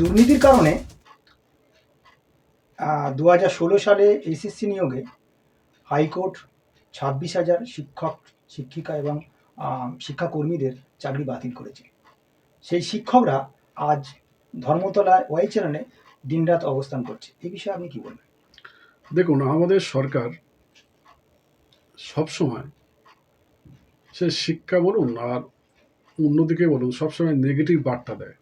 দুর্নীতির কারণে দু হাজার ষোলো সালে এসএসসি নিয়োগে হাইকোর্ট ছাব্বিশ হাজার শিক্ষক, শিক্ষিকা এবং শিক্ষাকর্মীদের চাকরি বাতিল করেছে। সেই শিক্ষকরা আজ ধর্মতলায় ওয়াই চ্যানেলে দিনরাত অবস্থান করছে। এই বিষয়ে আপনি কি বলবেন? দেখুন, আমাদের সরকার সবসময় সে শিক্ষা বলুন আর অন্যদিকে বলুন, সবসময় নেগেটিভ বার্তা দেয়।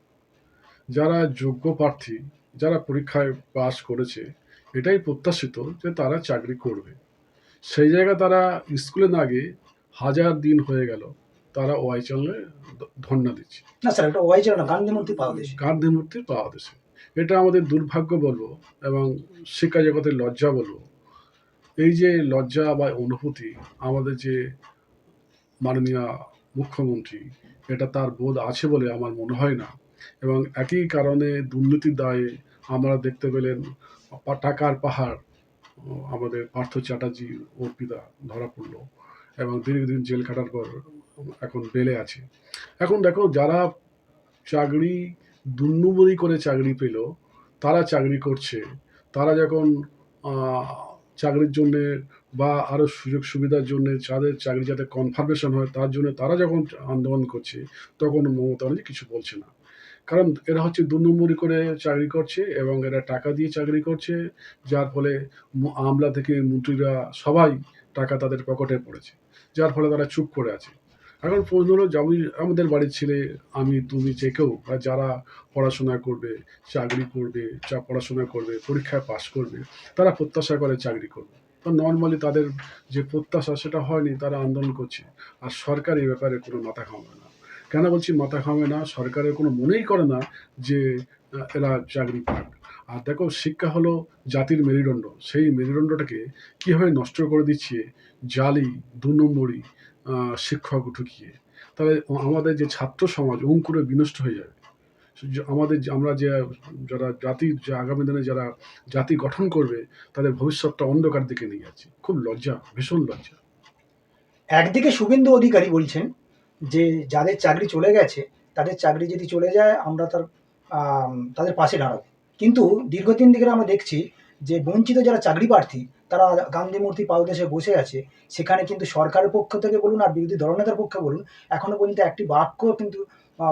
যারা যোগ্য প্রার্থী যারা পরীক্ষায় পাস করেছে এটাই প্রত্যাশিত যে তারা চাকরি করবে। সেই জায়গায় তারা স্কুলে না গিয়ে হাজার দিন হয়ে গেল তারা ওয়াই চ্যানেলে ধর্ণা দিচ্ছে। না স্যার এটা ওয়াই চ্যানেল গান্ধীমূর্তি পাওয়া গেছে। গান্ধী মূর্তির পাওয়া দেশে এটা আমাদের দুর্ভাগ্য বলব এবং শিক্ষা জগতের লজ্জা বলব। এই যে লজ্জা বা অনুভূতি আমাদের যে মাননীয় মুখ্যমন্ত্রী এটা তার বোধ আছে বলে আমার মনে হয় না। এবং একই কারণে দুর্নীতির দায়ে আমরা দেখতে পেলেন টাকার পাহাড় আমাদের পার্থ চ্যাটার্জি অর্পিতা ধরা পড়ল এবং দীর্ঘদিন জেল কাটার পর এখন বেলে আছে। এখন দেখো, যারা চাকরি, দুর্নবরি করে চাকরি পেল, তারা চাকরি করছে। তারা যখন চাকরির জন্যে বা আরও সুযোগ সুবিধার জন্য যাদের চাকরি যাতে কনফার্মেশন হয়, তার জন্য তারা যখন আন্দোলন করছে, তখন মমতা কিছু বলছে না। কারণ এরা হচ্ছে দু নম্বরি করে চাকরি করছে এবং এরা টাকা দিয়ে চাকরি করছে, যার ফলে আমলা থেকে মন্ত্রীরা সবাই টাকা তাদের পকেটে পড়েছে, যার ফলে তারা চুপ করে আছে। এখন প্রশ্ন হলো যেমন আমাদের বাড়ির ছেলে, আমি, তুমি, যে কেউ, বা যারা পড়াশোনা করবে, চাকরি করবে যা পড়াশোনা করবে, পরীক্ষায় পাশ করবে, তারা প্রত্যাশা করে চাকরি করবে। তো নর্মালি তাদের যে প্রত্যাশা, সেটা হয়নি, তারা আন্দোলন করছে। আর সরকার এই ব্যাপারে কোনো মাথা ঘামাবে না। কেন বলছি মাথা ঘামে না? সরকারের কোনো মনেই করে না যে এরা চাকরি পাক। আর দেখো, শিক্ষা হলো জাতির মেরুদণ্ড। সেই মেরুদণ্ডটাকে কীভাবে নষ্ট করে দিচ্ছে জালি, দু নম্বরই শিক্ষক ঢুকিয়ে। তাহলে আমাদের যে ছাত্র সমাজ অঙ্কুরে বিনষ্ট হয়ে যাবে। আমাদের আমরা যে, যারা জাতির যে আগামী দিনে যারা জাতি গঠন করবে, তাদের ভবিষ্যৎটা অন্ধকার দিকে নিয়ে যাচ্ছে। খুব লজ্জা, ভীষণ লজ্জা। একদিকে শুভেন্দু অধিকারী বলছেন যে যাদের চাকরি চলে গেছে, তাদের চাকরি যদি চলে যায়, আমরা তার তাদের পাশে দাঁড়াবো। কিন্তু দীর্ঘদিন থেকে আমরা দেখছি যে বঞ্চিত যারা চাকরি প্রার্থী, তারা গান্ধী মূর্তি পাদদেশে বসে আছে। সেখানে কিন্তু সরকারের পক্ষ থেকে বলুন আর বিরোধী দলনেতার পক্ষে বলুন, এখনও পর্যন্ত একটি বাক্য কিন্তু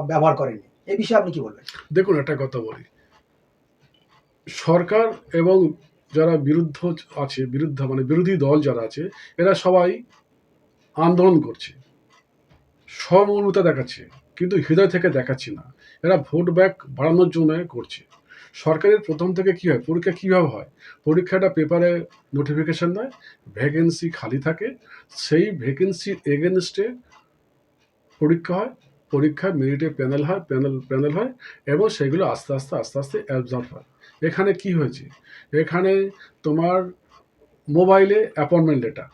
ব্যবহার করেনি। এ বিষয়ে আপনি কি বলবেন? দেখুন, একটা কথা বলি। সরকার এবং যারা বিরুদ্ধ আছে, বিরুদ্ধ মানে বিরোধী দল যারা আছে, এরা সবাই আন্দোলন করছে। সমমূলতা দেখাচ্ছে, কিন্তু হৃদয় থেকে দেখাচ্ছে না। এরা ভোট ব্যাক বাড়ানোর জন্য করছে। সরকারের প্রথম থেকে কী হয়? পরীক্ষা কীভাবে হয়? পরীক্ষাটা পেপারে নোটিফিকেশন দেয়, ভ্যাকেন্সি খালি থাকে, সেই ভ্যাকেন্সির এগেনস্টে পরীক্ষা হয় পরীক্ষায় মেরিটে প্যানেল হয় প্যানেল প্যানেল হয়, এবং সেগুলো আস্তে আস্তে আস্তে আস্তে অ্যাবজর্ভ হয়। এখানে কি হয়েছে? এখানে তোমার মোবাইলে অ্যাপয়েন্টমেন্ট লেটার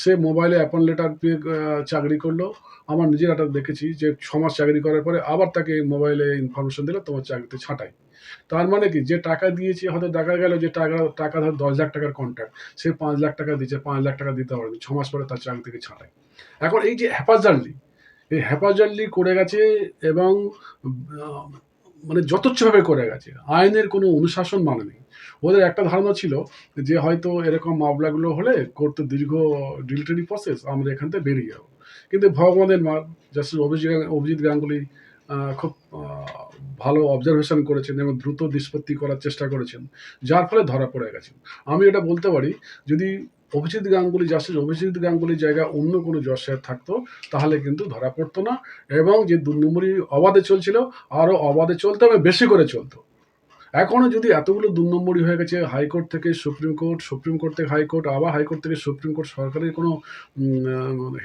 সে মোবাইলে অ্যাপন লেটার পেয়ে চাকরি করল। আমার নিজের একটা দেখেছি যে মাস চাকরি করার পরে আবার তাকে মোবাইলে ইনফরমেশন দিলে, তোমার চাকরিতে ছাঁটাই। তার মানে কি? যে টাকা দিয়েছে, হয়তো দেখা গেল যে টাকা টাকা ধর দশ লাখ টাকার কন্ট্রাক্ট সে পাঁচ লাখ টাকা দিচ্ছে পাঁচ লাখ টাকা দিতে পারবে, ছ মাস পরে তার চাকরি থেকে ছাঁটাই। এখন এই যে হ্যাপাজার্লি এই হ্যাপাজার্লি করে গেছে এবং মানে যথেচ্ছভাবে করে গেছে। আইনের কোনো অনুশাসন মানে নেই। ওদের একটা ধারণা ছিল যে হয়তো এরকম মামলাগুলো হলে করতে দীর্ঘ ডিলিটারি প্রসেস, আমরা এখান থেকে বেরিয়ে যাব। কিন্তু ভগবানের মার জাস্টিস অভিজিৎ অভিজিৎ গাঙ্গুলি খুব ভালো অবজারভেশন করেছেন এবং দ্রুত নিষ্পত্তি করার চেষ্টা করেছেন, যার ফলে ধরা পড়ে গেছেন। আমি এটা বলতে পারি, যদি অভিজিৎ গাঙ্গুলি জাস্টিস অভিজিৎ গাঙ্গুলির জায়গায় অন্য কোনো জজ সাহেব থাকতো তাহলে কিন্তু ধরা পড়তো না। এবং যে দু নম্বরই অবাধে চলছিল আরও অবাধে চলতো এবং বেশি করে চলতো। এখনও যদি এতগুলো দু নম্বরই হয়ে গেছে হাইকোর্ট থেকে সুপ্রিম কোর্ট সুপ্রিম কোর্ট থেকে হাইকোর্ট আবার হাইকোর্ট থেকে সুপ্রিম কোর্ট সরকারের কোনো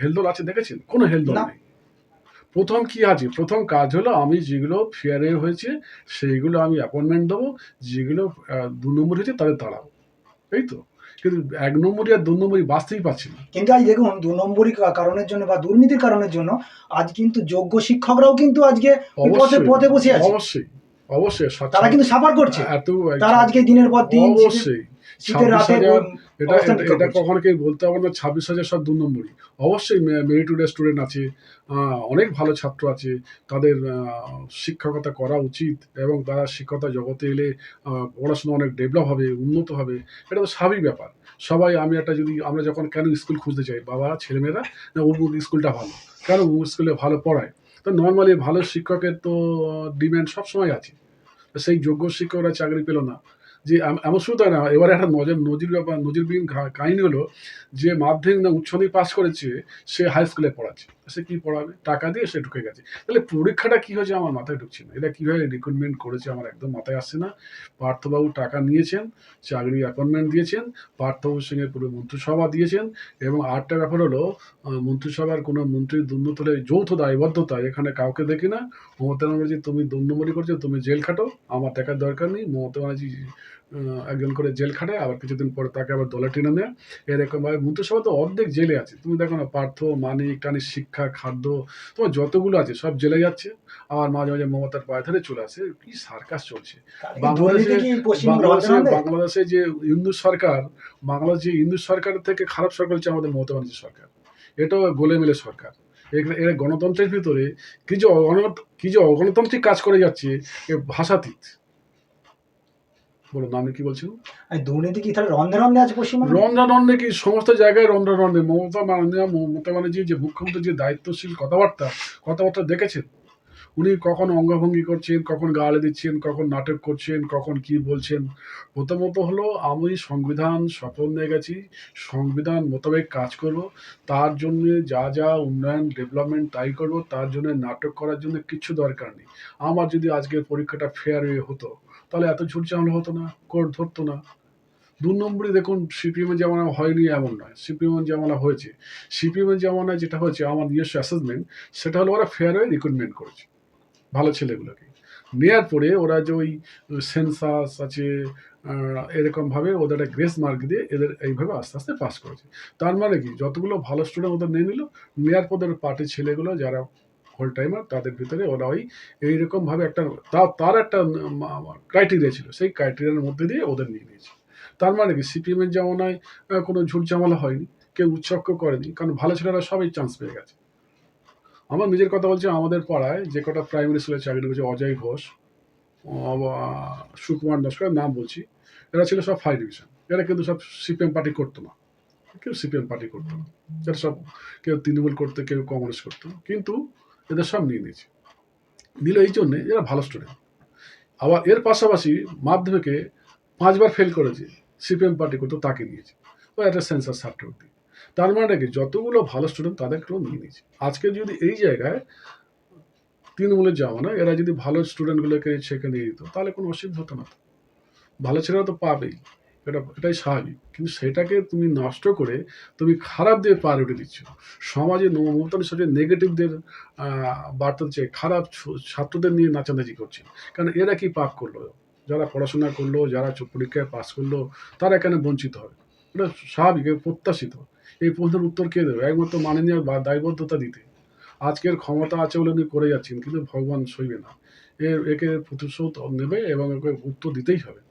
হেলদোল আছে দেখেছেন? কোনো হেলদোল নেই। প্রথম কি আছে? প্রথম কাজ হলো আমি যেগুলো ফেয়ারে হয়েছে সেইগুলো আমি অ্যাপয়েন্টমেন্ট দেবো যেগুলো দু নম্বর হয়েছে তাদের তাড়াবো এই তো। কিন্তু এক নম্বরই আর দু নম্বরই বাঁচতেই পারছে না। কিন্তু আজ দেখুন দু নম্বরই কারণের জন্য বা দুর্নীতির কারণের জন্য আজ কিন্তু যোগ্য শিক্ষকরাও কিন্তু আজকে পথে পথে বসে আছে। অবশ্যই অবশ্যই তারা কিন্তু সাফার করছে। তারা আজকে দিনের পর দিন অবশ্যই। ছাব্বিশ হাজার এটা? কখনো কেউ বলতে পারবে না ছাব্বিশ হাজার সব দু নম্বরই। অবশ্যই মেরিটুড স্টুডেন্ট আছে অনেক ভালো ছাত্র আছে তাদের শিক্ষকতা করা উচিত এবং তারা শিক্ষকতা জগতে এলে পড়াশোনা অনেক ডেভেলপ হবে উন্নত হবে এটা তো স্বাভাবিক ব্যাপার। সবাই আমি একটা যদি আমরা যখন কেন স্কুল খুঁজতে চাই বাবা ছেলেমেয়েরা না ও স্কুলটা ভালো কেন ও স্কুলে ভালো পড়ায়? তো নর্মালি ভালো শিক্ষকের তো ডিম্যান্ড সবসময় আছে। সেই যোগ্য শিক্ষকরা চাকরি পেল না যে এম- এমন শুধু না, এবারে একটা নজর, নজির ব্যাপার নজিরবিহীন কাহিনী হলো যে মাধ্যমিক না উচ্চ মাধ্যমিক পাস করেছে, সে হাই স্কুলে পড়াচ্ছে। সে কি পড়াবে? টাকা দিয়ে সে ঢুকে গেছে। তাহলে পরীক্ষাটা কি হয়েছে আমার মাথায় ঢুকছে না। এটা কীভাবে রিক্রুটমেন্ট করেছে আমার একদম মাথায় আসছে না। পার্থবাবু টাকা নিয়েছেন, চাকরি অ্যাপয়েন্টমেন্ট দিয়েছেন, পার্থবাবুর সঙ্গে পুরো মন্ত্রিসভা দিয়েছেন এবং আরেকটা ব্যাপার হলো মন্ত্রিসভার কোনো মন্ত্রীর দুর্নীতি হলে যৌথ দায়বদ্ধতা এখানে কাউকে দেখি না। মমতা ব্যানার্জি, তুমি দুর্নমরি করছ, তুমি জেল খাটো। আমার টাকার দরকার নেই। মমতা ব্যানার্জি একজন করে জেল খাটায় আবার কিছুদিন পরে তাকে আবার দলে টেনে নেয়। এরকমভাবে মন্ত্রিসভা তো অর্ধেক জেলে আছে। তুমি দেখো না পার্থ মানিক টানিক শিক্ষা খাদ্য তোমার যতগুলো আছে সব জেলে যাচ্ছে। আবার মাঝে মাঝে মমতার পায়ে ধরে চলে আসে। কি সার্কাস চলছে। বাংলাদেশে বাংলাদেশে বাংলাদেশে যে হিন্দু সরকার বাংলাদেশ যে হিন্দু সরকারের থেকে খারাপ সরকার হচ্ছে আমাদের মমতা ব্যানার্জি সরকার। এটাও গোলেমেলে সরকার। এরা গণতন্ত্রের ভিতরে কি যে অগণ- কি যে অগণতান্ত্রিক কাজ করে যাচ্ছে এ ভাষাতীত। বলুন আপনি কি বলছেন আর দুর্নীতি কি তাহলে রন্ধে রন্ধে আছে পশ্চিমবঙ্গে? রন্ধ্রারণ্যে কি সমস্ত জায়গায় রন্ধ্রারণ্যে মমতা মাননীয় মমতা ব্যানার্জি যে মুখ্যমন্ত্রী যে দায়িত্বশীল কথাবার্তা কথাবার্তা দেখেছেন? উনি কখন অঙ্গভঙ্গি করছেন কখন গালে দিচ্ছেন কখন নাটক করছেন কখন কি বলছেন? প্রথমত হলো আমি সংবিধান শপথ নিয়ে গেছি সংবিধান মোতাবেক কাজ করব তার জন্য যা যা উন্নয়ন ডেভেলপমেন্ট তাই করব তার জন্য নাটক করার জন্য কিছু দরকার নেই। আমার যদি আজকের পরীক্ষাটা ফেয়ার হতো তাহলে এত ঝুট ঝামেলা হতো না, কোর্ট ধরতো না। দু নম্বরে দেখুন সিপিএমের জামানা হয়নি এমন নয়। সিপিএমের জামানা হয়েছে। সিপিএমের জামানায় যেটা হয়েছে, আমার নিজস্ব অ্যাসেসমেন্ট সেটা হলো ওরা ফেয়ার হয়ে রিক্রুটমেন্ট করেছে। ভালো ছেলেগুলোকে। নেওয়ার পরে ওরা যে ওই সেন্সাস আছে এরকমভাবে ওদের একটা গ্রেস মার্ক দিয়ে এদের এইভাবে আস্তে আস্তে পাস করেছে। তার মানে কি, যতগুলো ভালো স্টুডেন্ট ওদের নিয়ে নিল নেওয়ার পর ওদের পার্টির ছেলেগুলো যারা হোল টাইমার তাদের ভিতরে ওরা ওই এইরকমভাবে একটা, তার একটা ক্রাইটেরিয়া ছিল। সেই ক্রাইটেরিয়ার মধ্যে দিয়ে ওদের নিয়ে নিয়েছে। তার মানে কি সিপিএমের জামানায় কোনো ঝুট ঝামেলা হয়নি, কেউ উৎসক্ষ করেনি, কারণ ভালো ছেলেরা সবাই চান্স পেয়ে গেছে। আমার নিজের কথা বলছি, আমাদের পাড়ায় যে কটা প্রাইমারি স্কুলে চাকরি করেছে, অজয় ঘোষ সুকুমার নস্কর নাম বলছি, এরা ছিল সব ফাইভ ডিভিশন এরা কিন্তু সব সিপিএম পার্টি করতো না। কেউ সিপিএম পার্টি করতো না। এরা সব, কেউ তৃণমূল করতো, কেউ কংগ্রেস করতো কিন্তু এদের সব নিয়ে নিয়েছে। নিল এই জন্যে এরা ভালো স্টুডেন্ট আবার এর পাশাপাশি মাধ্যমিকে পাঁচবার ফেল করেছে সিপিএম পার্টি করতো তাকে নিয়েছে। বা একটা সেন্সার সার্টিফিকেট দিয়ে তার মানে কি, যতগুলো ভালো স্টুডেন্ট তাদেরকেও নিয়ে নিয়েছে। আজকে যদি এই জায়গায় তৃণমূলের যাওয়া না এরা যদি ভালো স্টুডেন্টগুলোকে সেখানে নিয়ে দিত তাহলে কোনো অসুবিধা হতো না। ভালো ছেলেরা তো পাবেই। এটা, এটাই স্বাভাবিক। কিন্তু সেটাকে তুমি নষ্ট করে তুমি খারাপ দিয়ে প্রায়োরিটি দিচ্ছ। সমাজে মমতানি সবচেয়ে নেগেটিভদের বার্তা দিচ্ছে, খারাপ ছাত্রদের নিয়ে নাচানাচি করছে। কারণ এরা কি পাপ করল? যারা পড়াশোনা করল, যারা পরীক্ষায় পাস করল, তারা এখানে বঞ্চিত হবে? এটা স্বাভাবিক প্রত্যাশিত। এই প্রশ্নের উত্তর কে দেবে? একমাত্র মাননীয় বা দায়বদ্ধতা দিতে। আজকের ক্ষমতা আছে বলে উনি করে যাচ্ছেন, কিন্তু ভগবান সইবে না। এর, একে প্রতিশোধ নেবে এবং একে উত্তর দিতেই হবে।